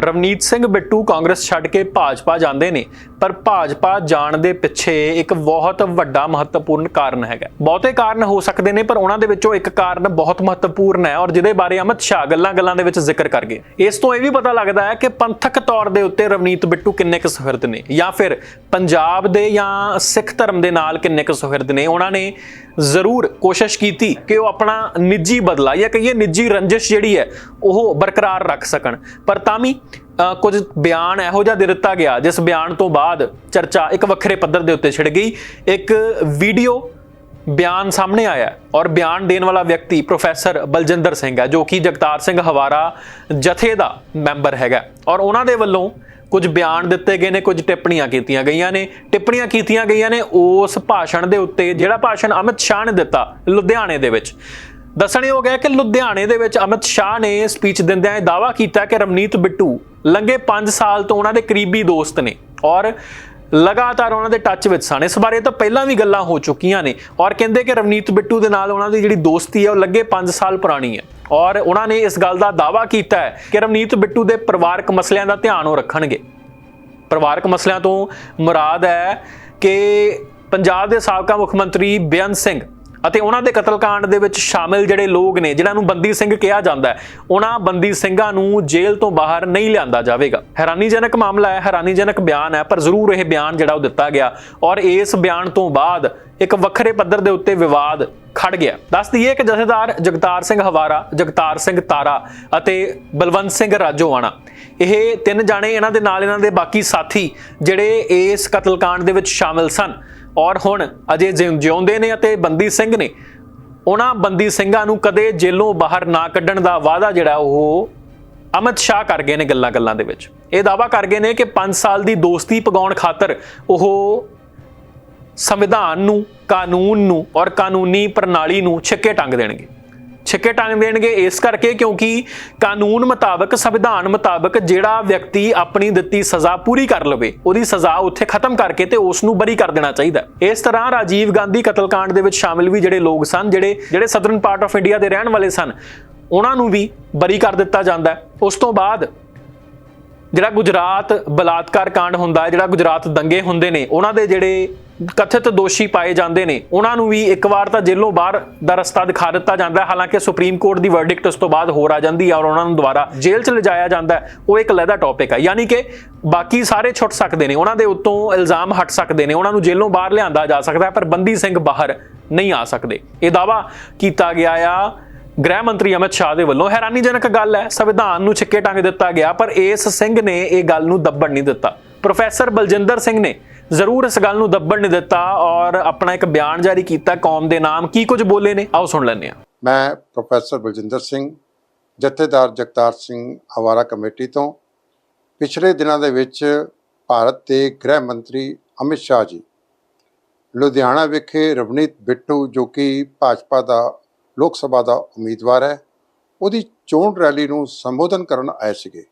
ਰਵਨੀਤ ਸਿੰਘ ਬਿੱਟੂ ਕਾਂਗਰਸ ਛੱਡ ਕੇ ਭਾਜਪਾ ਜਾਂਦੇ ਨੇ, ਪਰ ਭਾਜਪਾ ਜਾਣ ਦੇ ਪਿੱਛੇ ਇੱਕ ਬਹੁਤ ਵੱਡਾ ਮਹੱਤਵਪੂਰਨ ਕਾਰਨ ਹੈਗਾ। ਬਹੁਤੇ ਕਾਰਨ ਹੋ ਸਕਦੇ ਨੇ, ਪਰ ਉਹਨਾਂ ਦੇ ਵਿੱਚੋਂ ਇੱਕ ਕਾਰਨ ਬਹੁਤ ਮਹੱਤਵਪੂਰਨ ਹੈ ਔਰ ਜਿਹਦੇ ਬਾਰੇ ਅਮਿਤ ਸ਼ਾਹ ਗੱਲਾਂ-ਗੱਲਾਂ ਦੇ ਵਿੱਚ ਜ਼ਿਕਰ ਕਰ ਗਏ। ਇਸ ਤੋਂ ਇਹ ਵੀ ਪਤਾ ਲੱਗਦਾ ਹੈ ਕਿ ਪੰਥਕ ਤੌਰ ਦੇ ਉੱਤੇ ਰਵਨੀਤ ਬਿੱਟੂ ਕਿੰਨੇ ਕੁ ਸੁਹਿਰਦ ਨੇ ਜਾਂ ਫਿਰ ਪੰਜਾਬ ਦੇ ਜਾਂ ਸਿੱਖ ਧਰਮ ਦੇ ਨਾਲ ਕਿੰਨੇ ਕੁ ਸੁਹਿਰਦ ਨੇ? ਉਹਨਾਂ ਨੇ ਜ਼ਰੂਰ ਕੋਸ਼ਿਸ਼ ਕੀਤੀ ਕਿ ਉਹ ਆਪਣਾ ਨਿੱਜੀ ਬਦਲਾ ਜਾਂ ਕਹੀਏ ਨਿੱਜੀ ਰੰਜਿਸ਼ ਜਿਹੜੀ ਹੈ ਉਹ ਬਰਕਰਾਰ ਰੱਖ ਸਕਣ। ਪਰ ਤਾਂ ਵੀ ਅ, ਕੁਝ ਬਿਆਨ ਇਹੋ ਜਿਹਾ ਦੇ ਦਿੱਤਾ ਗਿਆ ਜਿਸ ਬਿਆਨ ਤੋਂ ਬਾਅਦ ਚਰਚਾ ਇੱਕ ਵੱਖਰੇ ਪੱਧਰ ਦੇ ਉੱਤੇ ਛਿੜ ਗਈ। ਇੱਕ ਵੀਡੀਓ ਬਿਆਨ ਸਾਹਮਣੇ ਆਇਆ ਔਰ ਬਿਆਨ ਦੇਣ ਵਾਲਾ ਵਿਅਕਤੀ ਪ੍ਰੋਫੈਸਰ ਬਲਜਿੰਦਰ ਸਿੰਘ ਹੈ ਜੋ ਕਿ ਜਗਤਾਰ ਸਿੰਘ ਹਵਾਰਾ ਜਥੇ ਦਾ ਮੈਂਬਰ ਹੈਗਾ ਔਰ ਉਹਨਾਂ ਦੇ ਵੱਲੋਂ ਕੁਝ ਬਿਆਨ ਦਿੱਤੇ ਗਏ ਨੇ, ਕੁਝ ਟਿੱਪਣੀਆਂ ਕੀਤੀਆਂ ਗਈਆਂ ਨੇ। ਟਿੱਪਣੀਆਂ ਕੀਤੀਆਂ ਗਈਆਂ ਨੇ ਉਸ ਭਾਸ਼ਣ ਦੇ ਉੱਤੇ, ਜਿਹੜਾ ਭਾਸ਼ਣ ਅਮਿਤ ਸ਼ਾਹ ਨੇ ਦਿੱਤਾ ਲੁਧਿਆਣੇ ਦੇ ਵਿੱਚ। ਦੱਸਣਯੋਗ ਹੈ ਕਿ ਲੁਧਿਆਣੇ ਦੇ ਵਿੱਚ ਅਮਿਤ ਸ਼ਾਹ ਨੇ ਸਪੀਚ ਦਿੰਦਿਆਂ ਇਹ ਦਾਅਵਾ ਕੀਤਾ ਕਿ ਰਵਨੀਤ ਬਿੱਟੂ ਲੰਘੇ 5 ਸਾਲ ਤੋਂ ਉਹਨਾਂ ਦੇ ਕਰੀਬੀ ਦੋਸਤ ਨੇ ਔਰ ਲਗਾਤਾਰ ਉਹਨਾਂ ਦੇ ਟੱਚ ਵਿੱਚ ਸਨ। ਇਸ ਬਾਰੇ ਤਾਂ ਪਹਿਲਾਂ ਵੀ ਗੱਲਾਂ ਹੋ ਚੁੱਕੀਆਂ ਨੇ ਔਰ ਕਹਿੰਦੇ ਕਿ ਰਵਨੀਤ ਬਿੱਟੂ ਦੇ ਨਾਲ ਉਹਨਾਂ ਦੀ ਜਿਹੜੀ ਦੋਸਤੀ ਹੈ, ਉਹ ਲੱਗੇ 5 ਸਾਲ ਪੁਰਾਣੀ ਹੈ। ਔਰ ਉਹਨਾਂ ਨੇ ਇਸ ਗੱਲ ਦਾ ਦਾਅਵਾ ਕੀਤਾ ਹੈ ਕਿ ਰਵਨੀਤ ਬਿੱਟੂ ਦੇ ਪਰਿਵਾਰਕ ਮਸਲਿਆਂ ਦਾ ਧਿਆਨ ਉਹ ਰੱਖਣਗੇ। ਪਰਿਵਾਰਕ ਮਸਲਿਆਂ ਤੋਂ ਮੁਰਾਦ ਹੈ ਕਿ ਪੰਜਾਬ ਦੇ ਸਾਬਕਾ ਮੁੱਖ ਮੰਤਰੀ ਬੇਅੰਤ ਸਿੰਘ ਅਤੇ ਉਹਨਾਂ ਦੇ ਕਤਲकांड ਦੇ ਵਿੱਚ ਸ਼ਾਮਿਲ ਜਿਹੜੇ ਲੋਕ ਨੇ, ਜਿਨ੍ਹਾਂ ਨੂੰ ਬੰਦੀ ਸਿੰਘ ਕਿਹਾ ਜਾਂਦਾ ਹੈ, ਉਹਨਾਂ ਬੰਦੀ ਸਿੰਘਾਂ ਨੂੰ ਜੇਲ੍ਹ ਤੋਂ ਬਾਹਰ ਨਹੀਂ ਲਿਆਂਦਾ ਜਾਵੇਗਾ। ਹੈਰਾਨੀਜਨਕ ਮਾਮਲਾ ਹੈ, ਹੈਰਾਨੀਜਨਕ ਬਿਆਨ ਹੈ, ਪਰ ਜ਼ਰੂਰ ਇਹ ਬਿਆਨ ਜਿਹੜਾ ਉਹ ਦਿੱਤਾ ਗਿਆ। ਔਰ ਇਸ ਬਿਆਨ ਤੋਂ ਬਾਅਦ ਇੱਕ ਵੱਖਰੇ ਪੱਧਰ ਦੇ ਉੱਤੇ ਵਿਵਾਦ ਖੜ ਗਿਆ। ਦੱਸ ਦਈਏ ਕਿ ਜਥੇਦਾਰ ਜਗਤਾਰ ਸਿੰਘ ਹਵਾਰਾ, ਜਗਤਾਰ ਸਿੰਘ ਤਾਰਾ ਅਤੇ ਬਲਵੰਤ ਸਿੰਘ ਰਾਜੋਵਾਣਾ ਇਹ ਤਿੰਨ ਜਾਣੇ ਇਹਨਾਂ ਦੇ ਨਾਲ ਇਹਨਾਂ ਦੇ ਬਾਕੀ ਸਾਥੀ ਜਿਹੜੇ ਇਸ ਕਤਲकांड ਦੇ ਵਿੱਚ ਸ਼ਾਮਿਲ ਸਨ। ਔਰ ਹੁਣ ਅਜੇ ਜਿਉਂ- ਜਿਉਂਦੇ ਨੇ ਅਤੇ ਬੰਦੀ ਸਿੰਘ ਨੇ, ਉਹਨਾਂ ਬੰਦੀ ਸਿੰਘਾਂ ਨੂੰ ਕਦੇ ਜੇਲੋਂ ਬਾਹਰ ਨਾ ਕੱਢਣ ਦਾ ਵਾਅਦਾ ਜਿਹੜਾ ਉਹ ਅਮਿਤ ਸ਼ਾਹ ਕਰ ਗਏ ਨੇ ਗੱਲਾਂ-ਗੱਲਾਂ ਦੇ ਵਿੱਚ। ਇਹ ਦਾਵਾ ਕਰ ਗਏ ਨੇ ਕਿ 5 ਸਾਲ ਦੀ ਦੋਸਤੀ ਪਗਾਉਣ ਖਾਤਰ ਉਹ ਸੰਵਿਧਾਨ ਨੂੰ, ਕਾਨੂੰਨ ਨੂੰ ਔਰ ਕਾਨੂੰਨੀ ਪ੍ਰਣਾਲੀ ਨੂੰ ਛਿੱਕੇ ਟੰਗ ਦੇਣਗੇ। ਛਿੱਕੇ ਟੰਗ ਦੇਣਗੇ ਇਸ ਕਰਕੇ ਕਿਉਂਕਿ ਕਾਨੂੰਨ ਮੁਤਾਬਕ, ਸੰਵਿਧਾਨ ਮੁਤਾਬਕ ਜਿਹੜਾ ਵਿਅਕਤੀ ਆਪਣੀ ਦਿੱਤੀ ਸਜ਼ਾ ਪੂਰੀ ਕਰ ਲਵੇ, ਉਹਦੀ ਸਜ਼ਾ ਉੱਥੇ ਖਤਮ ਕਰਕੇ ਤੇ ਉਸ ਨੂੰ ਬਰੀ ਕਰ ਦੇਣਾ ਚਾਹੀਦਾ ਇਸ ਤਰ੍ਹਾਂ ਰਾਜੀਵ ਗਾਂਧੀ ਕਤਲकांड ਦੇ ਵਿੱਚ ਸ਼ਾਮਿਲ ਵੀ ਜਿਹੜੇ ਲੋਕ ਸਨ, ਜਿਹੜੇ ਜਿਹੜੇ ਸਦਰਨ ਪਾਰਟ ਆਫ ਇੰਡੀਆ ਦੇ ਰਹਿਣ ਵਾਲੇ ਸਨ, ਉਹਨਾਂ ਨੂੰ ਵੀ ਬਰੀ ਕਰ ਦਿੱਤਾ ਜਾਂਦਾ ਉਸ ਤੋਂ ਬਾਅਦ ਜਿਹੜਾ ਗੁਜਰਾਤ ਬਲਾਤਕਾਰ ਕਾਂਡ ਹੁੰਦਾ ਹੈ, ਜਿਹੜਾ ਗੁਜਰਾਤ ਦੰਗੇ ਹੁੰਦੇ ਨੇ, ਉਹਨਾਂ ਦੇ ਜਿਹੜੇ ਕਥਿਤ ਦੋਸ਼ੀ ਪਾਏ ਜਾਂਦੇ ਨੇ, ਉਹਨਾਂ ਨੂੰ ਵੀ ਇੱਕ ਵਾਰ ਤਾਂ ਜੇਲੋਂ ਬਾਹਰ ਦਾ ਰਸਤਾ ਦਿਖਾ ਦਿੱਤਾ ਜਾਂਦਾ ਹੈ। ਹਾਲਾਂਕਿ ਸੁਪਰੀਮ ਕੋਰਟ ਦੀ ਵਰਡਿਕਟ ਉਸ ਤੋਂ ਬਾਅਦ ਹੋਰ ਆ ਜਾਂਦੀ ਹੈ ਔਰ ਉਹਨਾਂ ਨੂੰ ਦੁਬਾਰਾ ਜੇਲ੍ਹ 'ਚ ਲਿਜਾਇਆ ਜਾਂਦਾ ਹੈ। ਉਹ ਇੱਕ ਲਹਿਦਾ ਟੌਪਿਕ ਹੈ। ਯਾਨੀ ਕਿ ਬਾਕੀ ਸਾਰੇ ਛੁੱਟ ਸਕਦੇ ਨੇ, ਉਹਨਾਂ ਦੇ ਉੱਤੋਂ ਇਲਜ਼ਾਮ ਹਟ ਸਕਦੇ ਨੇ, ਉਹਨਾਂ ਨੂੰ ਜੇਲ੍ਹੋਂ ਬਾਹਰ ਲਿਆਂਦਾ ਜਾ ਸਕਦਾ ਹੈ, ਪਰ ਬੰਦੀ ਸਿੰਘ ਬਾਹਰ ਨਹੀਂ ਆ ਸਕਦੇ। ਇਹ ਦਾਵਾ ਕੀਤਾ ਗਿਆ ਆ ਗ੍ਰਹਿ ਮੰਤਰੀ ਅਮਿਤ ਸ਼ਾਹ ਦੇ ਵੱਲੋਂ ਹੈਰਾਨੀਜਨਕ ਗੱਲ ਹੈ। ਸੰਵਿਧਾਨ ਨੂੰ ਛਿੱਕੇ ਟੰਗ ਦਿੱਤਾ ਗਿਆ, ਪਰ ਇਸ ਸਿੰਘ ਨੇ ਇਹ ਗੱਲ ਨੂੰ ਦੱਬਣ ਨਹੀਂ ਦਿੱਤਾ। ਪ੍ਰੋਫੈਸਰ ਬਲਜਿੰਦਰ ਸਿੰਘ ਨੇ ਜ਼ਰੂਰ ਇਸ ਗੱਲ ਨੂੰ ਦੱਬਣ ਨਹੀਂ ਦਿੱਤਾ ਔਰ ਆਪਣਾ ਇੱਕ ਬਿਆਨ ਜਾਰੀ ਕੀਤਾ ਕੌਮ ਦੇ ਨਾਮ। ਕੀ ਕੁਝ ਬੋਲੇ ਨੇ? ਆਓ ਸੁਣ ਲੈਂਦੇ ਹਾਂ। ਮੈਂ ਪ੍ਰੋਫੈਸਰ ਬਲਜਿੰਦਰ ਸਿੰਘ, ਜਥੇਦਾਰ ਜਗਤਾਰ ਸਿੰਘ ਹਵਾਰਾ ਕਮੇਟੀ ਤੋਂ ਪਿਛਲੇ ਦਿਨਾਂ ਦੇ ਵਿੱਚ ਭਾਰਤ ਦੇ ਗ੍ਰਹਿ ਮੰਤਰੀ ਅਮਿਤ ਸ਼ਾਹ ਜੀ, ਲੁਧਿਆਣਾ ਵਿਖੇ ਰਵਨੀਤ ਬਿੱਟੂ ਜੋ ਕਿ ਭਾਜਪਾ ਦਾ ਲੋਕ ਸਭਾ ਦਾ ਉਮੀਦਵਾਰ ਹੈ। ਉਹਦੀ ਚੋਣ ਰੈਲੀ ਨੂੰ ਸੰਬੋਧਨ ਕਰਨ ਆਏ ਸੀਗੇ।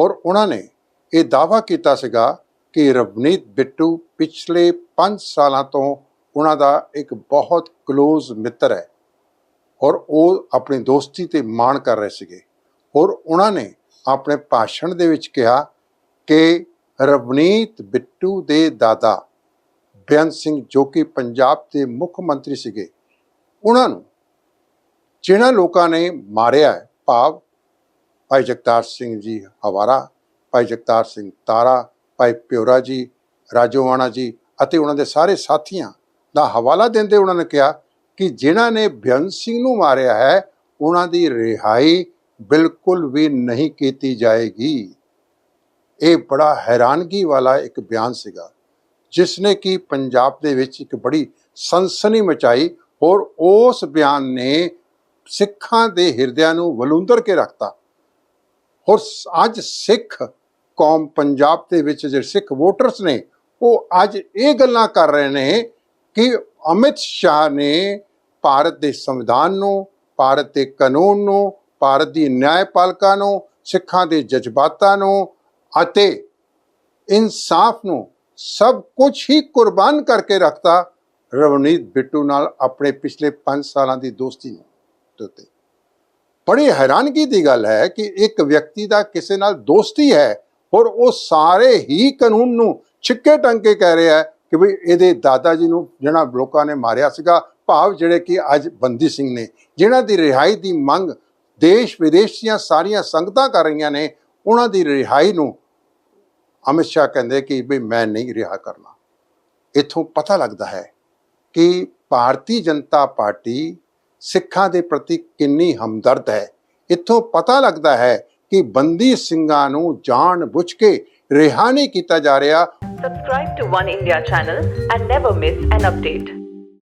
ਔਰ ਉਹਨਾਂ ਨੇ ਇਹ ਦਾਅਵਾ ਕੀਤਾ ਸੀਗਾ ਕਿ ਰਵਨੀਤ ਬਿੱਟੂ ਪਿਛਲੇ 5 ਸਾਲਾਂ ਤੋਂ ਉਹਨਾਂ ਦਾ ਇੱਕ ਬਹੁਤ ক্লোਜ਼ ਮਿੱਤਰ ਹੈ। ਔਰ ਉਹ ਆਪਣੀ ਦੋਸਤੀ ਤੇ ਮਾਣ ਕਰ ਰਹੇ ਸੀਗੇ। ਔਰ ਉਹਨਾਂ ਨੇ ਆਪਣੇ ਭਾਸ਼ਣ ਦੇ ਵਿੱਚ ਕਿਹਾ ਕਿ ਰਵਨੀਤ ਬਿੱਟੂ ਦੇ ਦਾਦਾ ਬੇਅੰਤ ਸਿੰਘ ਜੋ ਕਿ ਪੰਜਾਬ ਦੇ ਮੁੱਖ ਮੰਤਰੀ ਸੀਗੇ, ਉਹਨਾਂ ਨੂੰ ਜਿਨ੍ਹਾਂ ਲੋਕਾਂ ਨੇ ਮਾਰਿਆ ਹੈ, ਭਾਵ ਭਾਈ ਜਗਤਾਰ ਸਿੰਘ ਜੀ ਹਵਾਰਾ ਭਾਈ ਜਗਤਾਰ ਸਿੰਘ ਤਾਰਾ ਭਾਈ ਪਿਉਰਾ ਜੀ ਰਾਜੋਵਾਣਾ ਜੀ ਅਤੇ ਉਹਨਾਂ ਦੇ ਸਾਰੇ ਸਾਥੀਆਂ ਦਾ ਹਵਾਲਾ ਦਿੰਦੇ ਉਹਨਾਂ ਨੇ ਕਿਹਾ ਕਿ ਜਿਨ੍ਹਾਂ ਨੇ ਬੇਅੰਤ ਸਿੰਘ ਨੂੰ ਮਾਰਿਆ ਹੈ ਉਹਨਾਂ ਦੀ ਰਿਹਾਈ ਬਿਲਕੁਲ ਵੀ ਨਹੀਂ ਕੀਤੀ ਜਾਏਗੀ। ਇਹ ਬੜਾ ਹੈਰਾਨਗੀ ਵਾਲਾ ਇੱਕ ਬਿਆਨ ਸੀਗਾ ਜਿਸ ਨੇ ਕਿ ਪੰਜਾਬ ਦੇ ਵਿੱਚ ਇੱਕ ਬੜੀ ਸਨਸਨੀ ਮਚਾਈ ਔਰ ਉਸ ਬਿਆਨ ਨੇ ਸਿੱਖਾਂ ਦੇ ਹਿਰਦਿਆਂ ਨੂੰ ਵਲੂੰਦਰ ਕੇ ਰੱਖਤਾ। ਹੋਰ ਅੱਜ ਸਿੱਖ ਕੌਮ ਪੰਜਾਬ ਦੇ ਵਿੱਚ ਜਿਹੜੇ ਸਿੱਖ ਵੋਟਰਸ ਨੇ, ਉਹ ਅੱਜ ਇਹ ਗੱਲਾਂ ਕਰ ਰਹੇ ਨੇ ਕਿ ਅਮਿਤ ਸ਼ਾਹ ਨੇ ਭਾਰਤ ਦੇ ਸੰਵਿਧਾਨ ਨੂੰ, ਭਾਰਤ ਦੇ ਕਾਨੂੰਨ ਨੂੰ, ਭਾਰਤ ਦੀ ਨਿਆਂਪਾਲਿਕਾ ਨੂੰ, ਸਿੱਖਾਂ ਦੇ ਜਜ਼ਬਾਤਾਂ ਨੂੰ ਅਤੇ ਇਨਸਾਫ ਨੂੰ ਸਭ ਕੁਝ ਹੀ ਕੁਰਬਾਨ ਕਰਕੇ ਰੱਖਤਾ ਰਵਨੀਤ ਬਿੱਟੂ ਨਾਲ ਆਪਣੇ ਪਿਛਲੇ 5 ਸਾਲਾਂ ਦੀ ਦੋਸਤੀ ਨੂੰ। ਦੇ ਉੱਤੇ। ਬੜੀ ਹੈਰਾਨਗੀ ਦੀ ਗੱਲ ਹੈ ਕਿ ਇੱਕ ਵਿਅਕਤੀ ਦਾ ਕਿਸੇ ਨਾਲ ਦੋਸਤੀ ਹੈ, ਔਰ ਉਹ ਸਾਰੇ ਹੀ ਕਾਨੂੰਨ ਨੂੰ ਛਿੱਕੇ ਟੰਗ ਕੇ ਕਹਿ ਰਿਹਾ ਹੈ ਕਿ ਵੀ ਇਹਦੇ ਦਾਦਾ ਜੀ ਨੂੰ ਜਿਹੜਾ ਲੋਕਾਂ ਨੇ ਮਾਰਿਆ ਸੀਗਾ, ਭਾਵ ਜਿਹੜੇ ਕਿ ਅੱਜ ਬੰਦੀ ਸਿੰਘ ਨੇ, ਜਿਨ੍ਹਾਂ ਦੀ ਰਿਹਾਈ ਦੀ ਮੰਗ ਦੇਸ਼ ਵਿਦੇਸ਼ ਦੀਆਂ ਸਾਰੀਆਂ ਸੰਗਤਾਂ ਕਰ ਰਹੀਆਂ ਨੇ, ਉਹਨਾਂ ਦੀ ਰਿਹਾਈ ਨੂੰ ਅਮਿਤ ਸ਼ਾਹ ਕਹਿੰਦੇ ਕਿ ਵੀ ਮੈਂ ਨਹੀਂ ਰਿਹਾ ਕਰਨਾ। ਇਥੋਂ ਪਤਾ ਲੱਗਦਾ ਹੈ ਕਿ ਭਾਰਤੀ ਜਨਤਾ ਪਾਰਟੀ ਸਿੱਖਾਂ ਦੇ ਪ੍ਰਤੀ ਕਿੰਨੀ ਹਮਦਰਦ ਹੈ ਇੱਥੋਂ ਪਤਾ ਲੱਗਦਾ ਹੈ ਕਿ ਬੰਦੀ ਸਿੰਘਾਂ ਨੂੰ ਜਾਣ ਬੁੱਝ ਕੇ ਰਿਹਾ ਨਹੀਂ ਕੀਤਾ ਜਾ ਰਿਹਾ subscribe to one India channel and never miss an update